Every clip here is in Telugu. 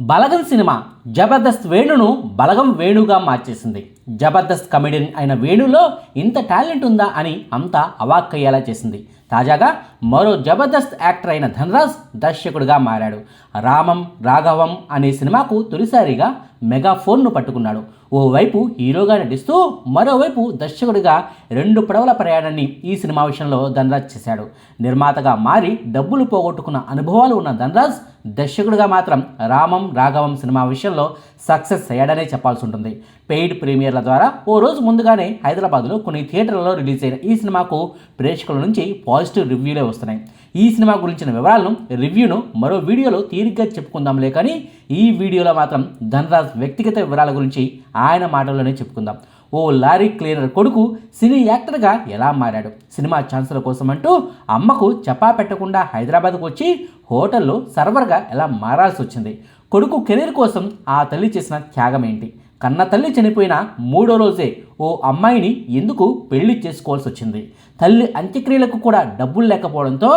బలగం సినిమా. జబర్దస్త్ వేణును బలగం వేణుగా మార్చేసింది. జబర్దస్త్ కమెడియన్ అయిన వేణులో ఇంత టాలెంట్ ఉందా అని అంతా అవాక్కయ్యేలా చేసింది. తాజాగా మరో జబర్దస్త్ యాక్టర్ అయిన ధనరాజ్ దర్శకుడిగా మారాడు. రామం రాఘవం అనే సినిమాకు తొలిసారిగా మెగాఫోన్ను పట్టుకున్నాడు. ఓవైపు హీరోగా నటిస్తూ మరోవైపు దర్శకుడిగా రెండు పడవల ప్రయాణాన్ని ఈ సినిమా విషయంలో ధనరాజ్ చేశాడు. నిర్మాతగా మారి డబ్బులు పోగొట్టుకున్న అనుభవాలు ఉన్న ధనరాజ్ దర్శకుడిగా మాత్రం రామం రాఘవం సినిమా విషయంలో సక్సెస్ అయ్యాడనే చెప్పాల్సి ఉంటుంది పెయిడ్ ప్రీమియర్ల ద్వారా ఓ రోజు ముందుగానే హైదరాబాద్లో కొన్ని థియేటర్లలో రిలీజ్ అయిన ఈ సినిమాకు ప్రేక్షకుల నుంచి పాజిటివ్ రివ్యూలే వస్తున్నాయి. ఈ సినిమా గురించిన వివరాలను రివ్యూను మరో వీడియోలో తీరిగ్గా చెప్పుకుందాంలే కానీ ఈ వీడియోలో మాత్రం ధనరాజ్ వ్యక్తిగత వివరాల గురించి ఆయన మాటల్లోనే చెప్పుకుందాం. ఓ లారీ క్లీనర్ కొడుకు సినీ యాక్టర్గా ఎలా మారాడు? సినిమా ఛాన్సుల కోసం అంటూ అమ్మకు చపా పెట్టకుండా హైదరాబాద్కు వచ్చి హోటల్లో సర్వర్గా ఎలా మారాల్సి వచ్చింది? కొడుకు కెరీర్ కోసం ఆ తల్లి చేసిన త్యాగం ఏంటి? కన్న తల్లి చనిపోయిన మూడో రోజే ఓ అమ్మాయిని ఎందుకు పెళ్ళి చేసుకోవాల్సి వచ్చింది? తల్లి అంత్యక్రియలకు కూడా డబ్బులు లేకపోవడంతో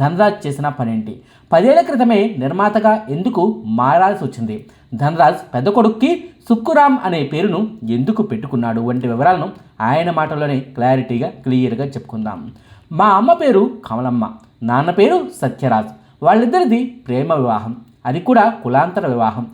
ధనరాజ్ చేసిన పనేంటి? పదేళ్ళ క్రితమే నిర్మాతగా ఎందుకు మారాల్సి వచ్చింది? ధనరాజ్ పెద్ద కొడుక్కి సుక్కురామ్ అనే పేరును ఎందుకు పెట్టుకున్నాడు వంటి వివరాలను ఆయన మాటల్లోనే క్లారిటీగా క్లియర్గా చెప్పుకుందాం. మా అమ్మ పేరు కమలమ్మ నాన్న పేరు సత్యరాజ్. వాళ్ళిద్దరిది ప్రేమ వివాహం. అది కూడా కులాంతర వివాహం.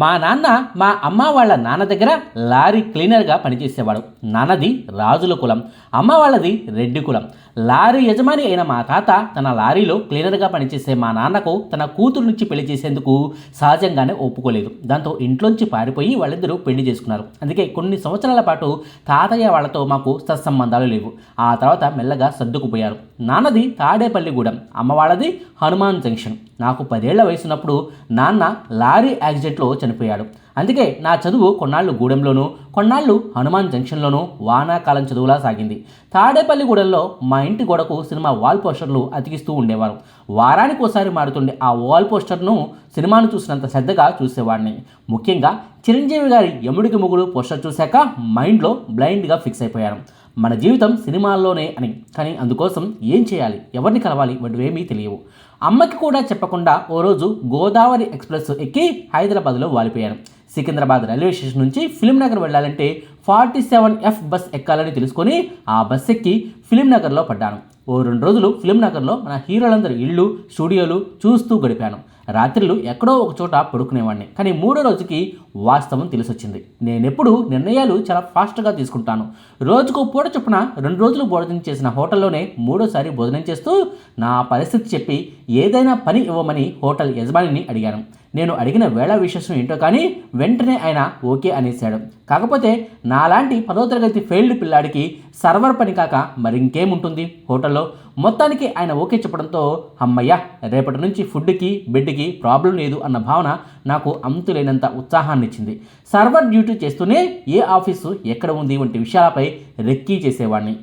మా నాన్న మా అమ్మ వాళ్ళ నాన్న దగ్గర లారీ క్లీనర్గా పనిచేసేవాడు. నాన్నది రాజుల కులం అమ్మ వాళ్ళది రెడ్డి కులం. లారీ యజమాని అయిన మా తాత తన లారీలో క్లీనర్గా పనిచేసే మా నాన్నకు తన కూతురు నుంచి పెళ్ళి చేసేందుకు సహజంగానే ఒప్పుకోలేదు. దాంతో ఇంట్లోంచి పారిపోయి వాళ్ళిద్దరూ పెళ్ళి చేసుకున్నారు. అందుకే కొన్ని సంవత్సరాల పాటు తాతయ్య వాళ్ళతో మాకు సత్సంబంధాలు లేవు. ఆ తర్వాత మెల్లగా సర్దుకుపోయారు. నాన్నది తాడేపల్లిగూడెం అమ్మ వాళ్ళది హనుమాన్ జంక్షన్. నాకు పదేళ్ళ వయసున్నప్పుడు నాన్న లారీ యాక్సిడెంట్లో చనిపోయాడు. అందుకే నా చదువు కొన్నాళ్ళు గూడెంలోనూ కొన్నాళ్ళు హనుమాన్ జంక్షన్లోనూ వానాకాలం చదువులా సాగింది. తాడేపల్లిగూడెంలో మా ఇంటి గోడకు సినిమా వాల్ పోస్టర్లు అతికిస్తూ ఉండేవారు. వారానికి ఒకసారి మారుతుండే ఆ వాల్ పోస్టర్ను సినిమాను చూసినంత శ్రద్ధగా చూసేవాడిని. ముఖ్యంగా చిరంజీవి గారి యముడికి ముగుడు పోస్టర్ చూశాక మైండ్లో బ్లైండ్గా ఫిక్స్ అయిపోయాను. మన జీవితం సినిమాల్లోనే అని కానీ అందుకోసం ఏం చేయాలి? ఎవరిని కలవాలి? వంటివేమీ తెలియవు. అమ్మకి కూడా చెప్పకుండా ఓ రోజు గోదావరి ఎక్స్ప్రెస్ ఎక్కి హైదరాబాద్లో వాలిపోయాను సికింద్రాబాద్ రైల్వే స్టేషన్ నుంచి ఫిలిం నగర్ వెళ్ళాలంటే ఫార్టీ సెవెన్ ఎఫ్ బస్ ఎక్కాలని తెలుసుకొని ఆ బస్ ఎక్కి ఫిలిం నగర్లో పడ్డాను. ఓ రెండు రోజులు ఫిలిం నగర్లో మన హీరోలందరి ఇళ్ళు స్టూడియోలు చూస్తూ గడిపాను. రాత్రులు ఎక్కడో ఒక చోట పడుకునేవాడిని కానీ మూడో రోజుకి వాస్తవం తెలిసొచ్చింది. నేనెప్పుడు నిర్ణయాలు చాలా ఫాస్ట్గా తీసుకుంటాను. రోజుకు పూట చొప్పున రెండు రోజులు భోజనం చేసిన హోటల్లోనే మూడోసారి భోజనం చేస్తూ నా పరిస్థితి చెప్పి ఏదైనా పని ఇవ్వమని హోటల్ యజమానిని అడిగాను. నేను అడిగిన వేళ విశేషం ఏంటో కానీ వెంటనే ఆయన ఓకే అనేశాడు. కాకపోతే నాలాంటి పదో తరగతి ఫెయిల్డ్ పిల్లాడికి సర్వర్ పని కాక మరింకేముంటుంది హోటల్లో? మొత్తానికి ఆయన ఓకే చెప్పడంతో అమ్మయ్య రేపటి నుంచి ఫుడ్కి బెడ్కి ప్రాబ్లం లేదు అన్న భావన నాకు అంతులేనంత ఉత్సాహాన్ని ఇచ్చింది సర్వర్ డ్యూటీ చేస్తూనే ఏ ఆఫీసు ఎక్కడ ఉంది వంటి విషయాలపై రెక్కీ చేసేవాడిని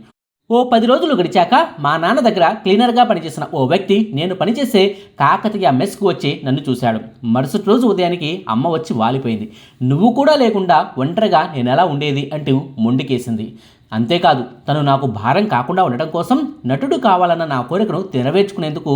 ఓ పది రోజులు గడిచాక మా నాన్న దగ్గర క్లీనర్గా పనిచేసిన ఓ వ్యక్తి నేను పనిచేసే కాకతీయ మెస్కు వచ్చి నన్ను చూశాడు. మరుసటి రోజు ఉదయానికి అమ్మ వచ్చి వాలిపోయింది. నువ్వు కూడా లేకుండా ఒంటరిగా నేను ఎలా ఉండేది? అంటూ మొండికేసింది. అంతేకాదు తను నాకు భారం కాకుండా ఉండటం కోసం నటుడు కావాలన్న నా కోరికను నెరవేర్చుకునేందుకు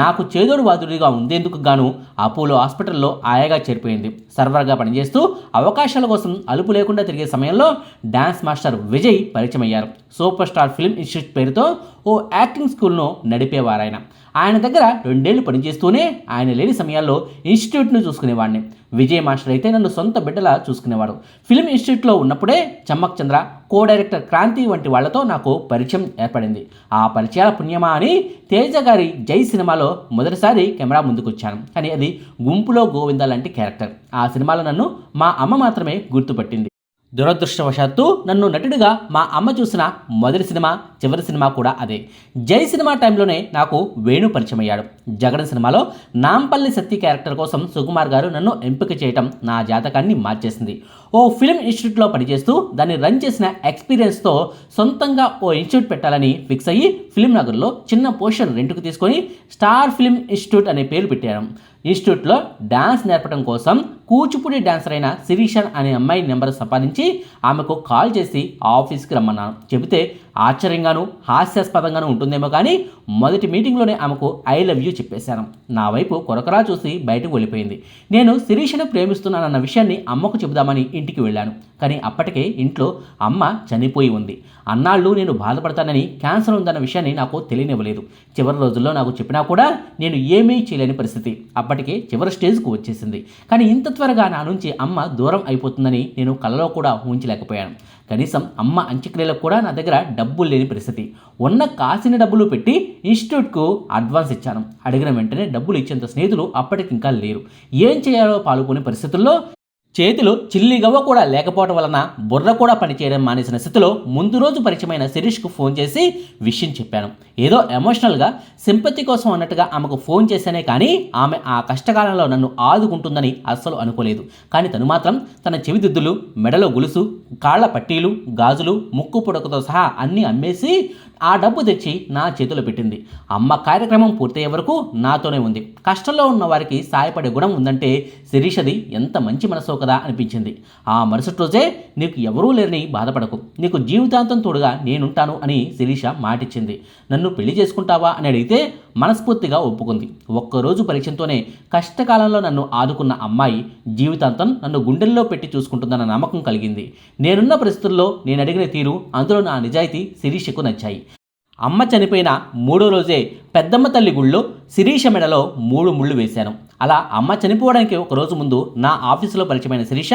నాకు చేదోడు వాదుడిగా ఉండేందుకు గాను అపోలో హాస్పిటల్లో ఆయాగా చేరిపోయింది. సర్వర్గా పనిచేస్తూ అవకాశాల కోసం అలుపు లేకుండా తిరిగే సమయంలో డాన్స్ మాస్టర్ విజయ్ పరిచయం అయ్యారు సూపర్ స్టార్ ఫిల్మ్ ఇన్స్టిట్యూట్ పేరుతో ఓ యాక్టింగ్ స్కూల్ను నడిపేవారాయన. ఆయన దగ్గర రెండేళ్ళు పనిచేస్తూనే ఆయన లేని సమయాల్లో ఇన్స్టిట్యూట్ను చూసుకునేవాడిని. విజయ్ మాస్టర్ అయితే నన్ను సొంత బిడ్డలా చూసుకునేవాడు. ఫిల్మ్ ఇన్స్టిట్యూట్లో ఉన్నప్పుడే చమ్మక్ చంద్ర కో డైరెక్టర్ క్రాంతి వంటి వాళ్ళతో నాకు పరిచయం ఏర్పడింది. ఆ పరిచయాల పుణ్యమా అని తేజ గారి జై సినిమాలో మొదటిసారి కెమెరా ముందుకొచ్చాను. కానీ అది గుంపులో గోవింద లాంటి క్యారెక్టర్. ఆ సినిమాలో నన్ను మా అమ్మ మాత్రమే గుర్తుపట్టింది. దురదృష్టవశాత్తు నన్ను నటుడిగా మా అమ్మ చూసిన మొదటి సినిమా చివరి సినిమా కూడా అదే. జై సినిమా టైంలోనే నాకు వేణు పరిచయం అయ్యాడు జగన్ సినిమాలో నాంపల్లి సత్తి క్యారెక్టర్ కోసం సుకుమార్ గారు నన్ను ఎంపిక చేయటం నా జాతకాన్ని మార్చేసింది. ఓ ఫిల్మ్ ఇన్స్టిట్యూట్లో పనిచేస్తూ దాన్ని రన్ చేసిన ఎక్స్పీరియన్స్తో సొంతంగా ఓ ఇన్స్టిట్యూట్ పెట్టాలని ఫిక్స్ అయ్యి ఫిల్మ్ నగర్లో చిన్న పోర్షన్ రెంట్కు తీసుకొని స్టార్ ఫిల్మ్ ఇన్స్టిట్యూట్ అనే పేరు పెట్టాను. ఇన్స్టిట్యూట్లో డ్యాన్స్ నేర్పడం కోసం కూచిపూడి డాన్సర్ అయిన శిరీషన్ అనే అమ్మాయి నెంబర్ సంపాదించి ఆమెకు కాల్ చేసి ఆఫీస్కి రమ్మన్నాను చెబితే ఆశ్చర్యంగాను హాస్యాస్పదంగాను ఉంటుందేమో కానీ మొదటి మీటింగ్లోనే ఆమెకు ఐ లవ్ యూ చెప్పేశాను. నా వైపు కొరకరా చూసి బయటకు వెళ్ళిపోయింది. నేను శిరీషను ప్రేమిస్తున్నానన్న విషయాన్ని అమ్మకు చెబుదామని ఇంటికి వెళ్ళాను. కానీ అప్పటికే ఇంట్లో అమ్మ చనిపోయి ఉంది. అన్నాళ్ళు నేను బాధపడతానని క్యాన్సర్ ఉందన్న విషయాన్ని నాకు తెలియనివ్వలేదు. చివరి రోజుల్లో నాకు చెప్పినా కూడా నేను ఏమీ చేయలేని పరిస్థితి. అప్పటికే చివరి స్టేజ్కు వచ్చేసింది. కానీ ఇంత త్వరగా నా నుంచి అమ్మ దూరం అయిపోతుందని నేను కలలో కూడా ఊహించలేకపోయాను. కనీసం అమ్మ అంత్యక్రియలకు కూడా నా దగ్గర డబ్బులు లేని పరిస్థితి. ఉన్న కాసిన డబ్బులు పెట్టి ఇన్స్టిట్యూట్కు అడ్వాన్స్ ఇచ్చాను. అడిగిన వెంటనే డబ్బులు ఇచ్చేంత స్నేహితులు అప్పటికి ఇంకా లేరు. ఏం చేయాలో పాల్గొనే పరిస్థితుల్లో చేతిలో చిల్లి గవ్వ కూడా లేకపోవడం వలన బుర్ర కూడా పనిచేయడం మానేసిన స్థితిలో ముందు రోజు పరిచయమైన శిరీష్కు ఫోన్ చేసి విషయం చెప్పాను. ఏదో ఎమోషనల్గా సింపతి కోసం అన్నట్టుగా ఆమెకు ఫోన్ చేశానే కానీ ఆమె ఆ కష్టకాలంలో నన్ను ఆదుకుంటుందని అస్సలు అనుకోలేదు. కానీ తను మాత్రం తన చెవిదిద్దులు మెడలో గొలుసు కాళ్ళ పట్టీలు గాజులు ముక్కు పుడకతో సహా అన్నీ అమ్మేసి ఆ డబ్బు తెచ్చి నా చేతిలో పెట్టింది. అమ్మ కార్యక్రమం పూర్తయ్యే వరకు నాతోనే ఉంది. కష్టంలో ఉన్న వారికి సాయపడే గుణం ఉందంటే శిరీషది ఎంత మంచి మనసో కదా అనిపించింది. ఆ మరుసటి రోజే నీకు ఎవరూ లేరని బాధపడకు. నీకు జీవితాంతం తోడుగా నేనుంటాను అని శిరీష మాటిచ్చింది. నన్ను పెళ్ళి చేసుకుంటావా అని అడిగితే మనస్ఫూర్తిగా ఒప్పుకుంది. ఒక్కరోజు పరీక్షతోనే కష్టకాలంలో నన్ను ఆదుకున్న అమ్మాయి జీవితాంతం నన్ను గుండెల్లో పెట్టి చూసుకుంటుందన్న నమ్మకం కలిగింది. నేనున్న పరిస్థితుల్లో నేను అడిగిన తీరు అందులో నా నిజాయితీ శిరీషకు నచ్చాయి. అమ్మ చనిపోయిన మూడో రోజే పెద్దమ్మ తల్లి గుళ్ళో శిరీష మెడలో మూడు ముళ్ళు వేశాను. అలా అమ్మ చనిపోవడానికి ఒక రోజు ముందు నా ఆఫీసులో పరిచయమైన శిరీష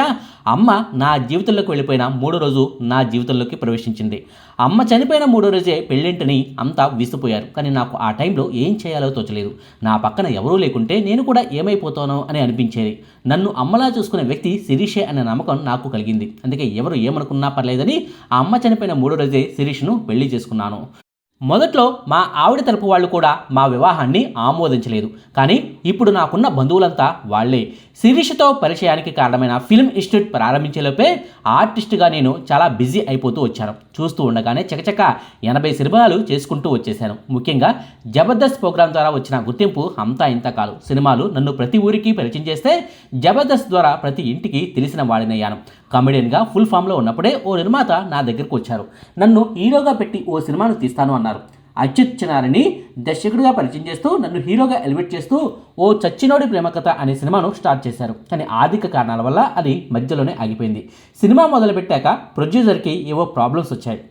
అమ్మ నా జీవితంలోకి వెళ్ళిపోయిన మూడో రోజు నా జీవితంలోకి ప్రవేశించింది. అమ్మ చనిపోయిన మూడో రోజే పెళ్ళింటిని అంతా విసిపోయారు. కానీ నాకు ఆ టైంలో ఏం చేయాలో తోచలేదు. నా పక్కన ఎవరూ లేకుంటే నేను కూడా ఏమైపోతానో అని అనిపించేది. నన్ను అమ్మలా చూసుకునే వ్యక్తి శిరీషే అనే నమ్మకం నాకు కలిగింది. అందుకే ఎవరు ఏమనుకున్నా పర్లేదని ఆ అమ్మ చనిపోయిన మూడో రోజే శిరీష్ను పెళ్ళి చేసుకున్నాను. మొదట్లో మా ఆవిడ తరపు వాళ్ళు కూడా మా వివాహాన్ని ఆమోదించలేదు. కానీ ఇప్పుడు నాకున్న బంధువులంతా వాళ్ళే శిరీషతో పరిచయానికి కారణమైన ఫిల్మ్ ఇన్స్టిట్యూట్ ప్రారంభించేలోపే ఆర్టిస్ట్గా నేను చాలా బిజీ అయిపోతూ వచ్చాను. చూస్తూ ఉండగానే చకచక ఎనభై సినిమాలు చేసుకుంటూ వచ్చేసాను ముఖ్యంగా జబర్దస్త్ ప్రోగ్రాం ద్వారా వచ్చిన గుర్తింపు అంతా ఇంత కాదు. సినిమాలు నన్ను ప్రతి ఊరికి పరిచయం చేస్తే జబర్దస్త్ ద్వారా ప్రతి ఇంటికి తెలిసిన వాడినయ్యాను. కామెడియన్గా ఫుల్ ఫామ్లో ఉన్నప్పుడే ఓ నిర్మాత నా దగ్గరకు వచ్చారు. నన్ను హీరోగా పెట్టి ఓ సినిమాను తీస్తాను అన్నారు. అచ్యుత్ చినారిని దర్శకుడిగా పరిచయం చేస్తూ నన్ను హీరోగా ఎలివేట్ చేస్తూ ఓ చచ్చినోడి ప్రేమకథ అనే సినిమాను స్టార్ట్ చేశారు. కానీ ఆర్థిక కారణాల వల్ల అది మధ్యలోనే ఆగిపోయింది. సినిమా మొదలుపెట్టాక ప్రొడ్యూసర్కి ఏవో ప్రాబ్లమ్స్ వచ్చాయి.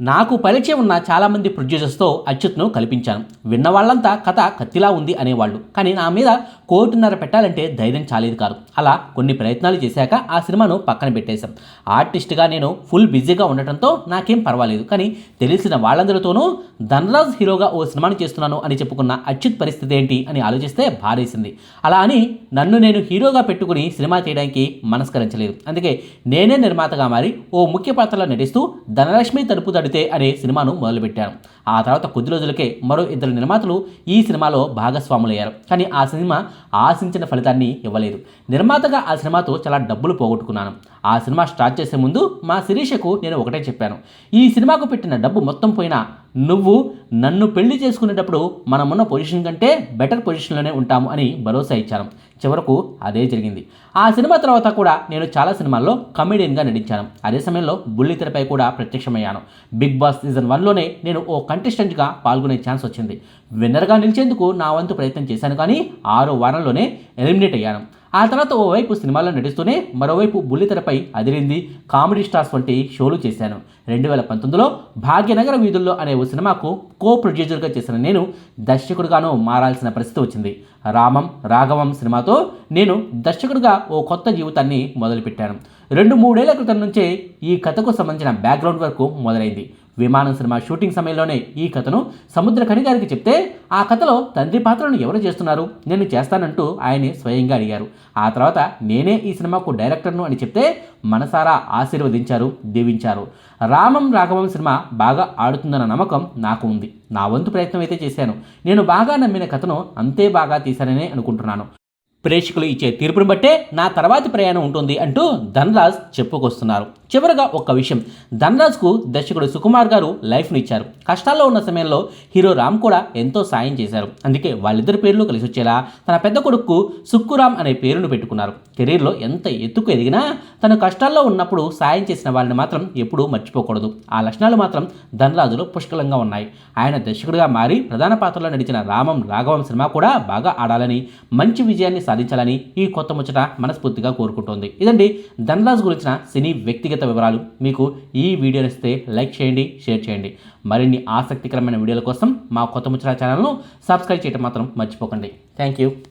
నాకు పరిచయం ఉన్న చాలామంది ప్రొడ్యూసర్స్తో అచ్యుత్ను కల్పించాను. విన్న వాళ్ళంతా కథ కత్తిలా ఉంది అనేవాళ్ళు. కానీ నా మీద కోటిన్నర పెట్టాలంటే ధైర్యం చాలేదు కాదు. అలా కొన్ని ప్రయత్నాలు చేశాక ఆ సినిమాను పక్కన పెట్టేశాం. ఆర్టిస్ట్గా నేను ఫుల్ బిజీగా ఉండటంతో నాకేం పర్వాలేదు. కానీ తెలిసిన వాళ్ళందరితోనూ ధనరాజ్ హీరోగా ఓ సినిమాను చేస్తున్నాను అని చెప్పుకున్న అచ్యుత్ పరిస్థితి ఏంటి అని ఆలోచిస్తే భారేసింది అలా అని నన్ను నేను హీరోగా పెట్టుకుని సినిమా చేయడానికి మనస్కరించలేదు. అందుకే నేనే నిర్మాతగా మారి ఓ ముఖ్య పాత్రలో నటిస్తూ ధనలక్ష్మి తలుపు తడితే అనే సినిమాను మొదలుపెట్టాను. ఆ తర్వాత కొద్ది రోజులకే మరో ఇద్దరు నిర్మాతలు ఈ సినిమాలో భాగస్వాములయ్యారు. కానీ ఆ సినిమా ఆశించిన ఫలితాన్ని ఇవ్వలేదు. నిర్మాతగా ఆ సినిమాతో చాలా డబ్బులు పోగొట్టుకున్నాను. ఆ సినిమా స్టార్ట్ చేసే ముందు మా శిరీషకు నేను ఒకటే చెప్పాను. ఈ సినిమాకు పెట్టిన డబ్బు మొత్తం పోయినా నువ్వు నన్ను పెళ్ళి చేసుకునేటప్పుడు మనమున్న పొజిషన్ కంటే బెటర్ పొజిషన్లోనే ఉంటాము అని భరోసా ఇచ్చాను. చివరకు అదే జరిగింది. ఆ సినిమా తర్వాత కూడా నేను చాలా సినిమాల్లో కమెడియన్గా నటించాను. అదే సమయంలో బుల్లితెరపై కూడా ప్రత్యక్షమయ్యాను. బిగ్ బాస్ సీజన్ వన్లోనే నేను ఓ కంటెస్టెంట్గా పాల్గొనే ఛాన్స్ వచ్చింది. విన్నర్గా నిలిచేందుకు నా వంతు ప్రయత్నం చేశాను కానీ ఆరు వారంలోనే ఎలిమినేట్ అయ్యాను. ఆ తర్వాత ఓవైపు సినిమాల్లో నటిస్తూనే మరోవైపు బుల్లితెరపై అదిరింది కామెడీ స్టార్స్ వంటి షోలు చేశాను. రెండు వేల పంతొమ్మిదిలో భాగ్యనగర వీధుల్లో అనే ఓ సినిమాకు కో ప్రొడ్యూసర్గా చేసిన నేను దర్శకుడిగాను మారాల్సిన పరిస్థితి వచ్చింది. రామం రాఘవం సినిమాతో నేను దర్శకుడిగా ఓ కొత్త జీవితాన్ని మొదలుపెట్టాను. రెండు మూడేళ్ళ క్రితం నుంచే ఈ కథకు సంబంధించిన బ్యాక్గ్రౌండ్ వర్క్ మొదలైంది. విమానం సినిమా షూటింగ్ సమయంలోనే ఈ కథను సముద్ర ఖని గారికి చెప్తే ఆ కథలో తండ్రి పాత్రను ఎవరు చేస్తున్నారు? నేను చేస్తానంటూ ఆయనే స్వయంగా అడిగారు. ఆ తర్వాత నేనే ఈ సినిమాకు డైరెక్టర్ను అని చెప్తే మనసారా ఆశీర్వదించారు దీవించారు. రామం రాఘవం సినిమా బాగా ఆడుతుందన్న నమ్మకం నాకు ఉంది. నా వంతు ప్రయత్నం అయితే చేశాను. నేను బాగా నమ్మిన కథను అంతే బాగా తీశాననే అనుకుంటున్నాను. ప్రేక్షకులు ఇచ్చే తీర్పును బట్టే నా తర్వాతి ప్రయాణం ఉంటుంది అంటూ ధనరాజ్ చెప్పుకొస్తున్నారు. చివరగా ఒక్క విషయం. ధనరాజ్కు దర్శకుడు సుకుమార్ గారు లైఫ్ను ఇచ్చారు. కష్టాల్లో ఉన్న సమయంలో హీరో రామ్ కూడా ఎంతో సాయం చేశారు. అందుకే వాళ్ళిద్దరి పేర్లు కలిసి వచ్చేలా తన పెద్ద కొడుకు సుక్కురామ్ అనే పేరును పెట్టుకున్నారు. కెరీర్లో ఎంత ఎత్తుకు ఎదిగినా తను కష్టాల్లో ఉన్నప్పుడు సాయం చేసిన వాళ్ళని మాత్రం ఎప్పుడూ మర్చిపోకూడదు. ఆ లక్షణాలు మాత్రం ధనరాజులో పుష్కలంగా ఉన్నాయి. ఆయన దర్శకుడిగా మారి ప్రధాన పాత్రలో నడిచిన రామం రాఘవం సినిమా కూడా బాగా ఆడాలని మంచి విజయాన్ని సాధించాలని ఈ కొత్త ముచ్చట మనస్ఫూర్తిగా కోరుకుంటోంది. ఇదండి ధనరాజ్ గురించిన సినీ వ్యక్తిగత వివరాలు. మీకు ఈ వీడియో నచ్చితే లైక్ చేయండి షేర్ చేయండి. మరిన్ని ఆసక్తికరమైన వీడియోల కోసం మా కొత్త ముచ్చట ఛానల్ను సబ్స్క్రైబ్ చేయడం మాత్రం మర్చిపోకండి. Thank you.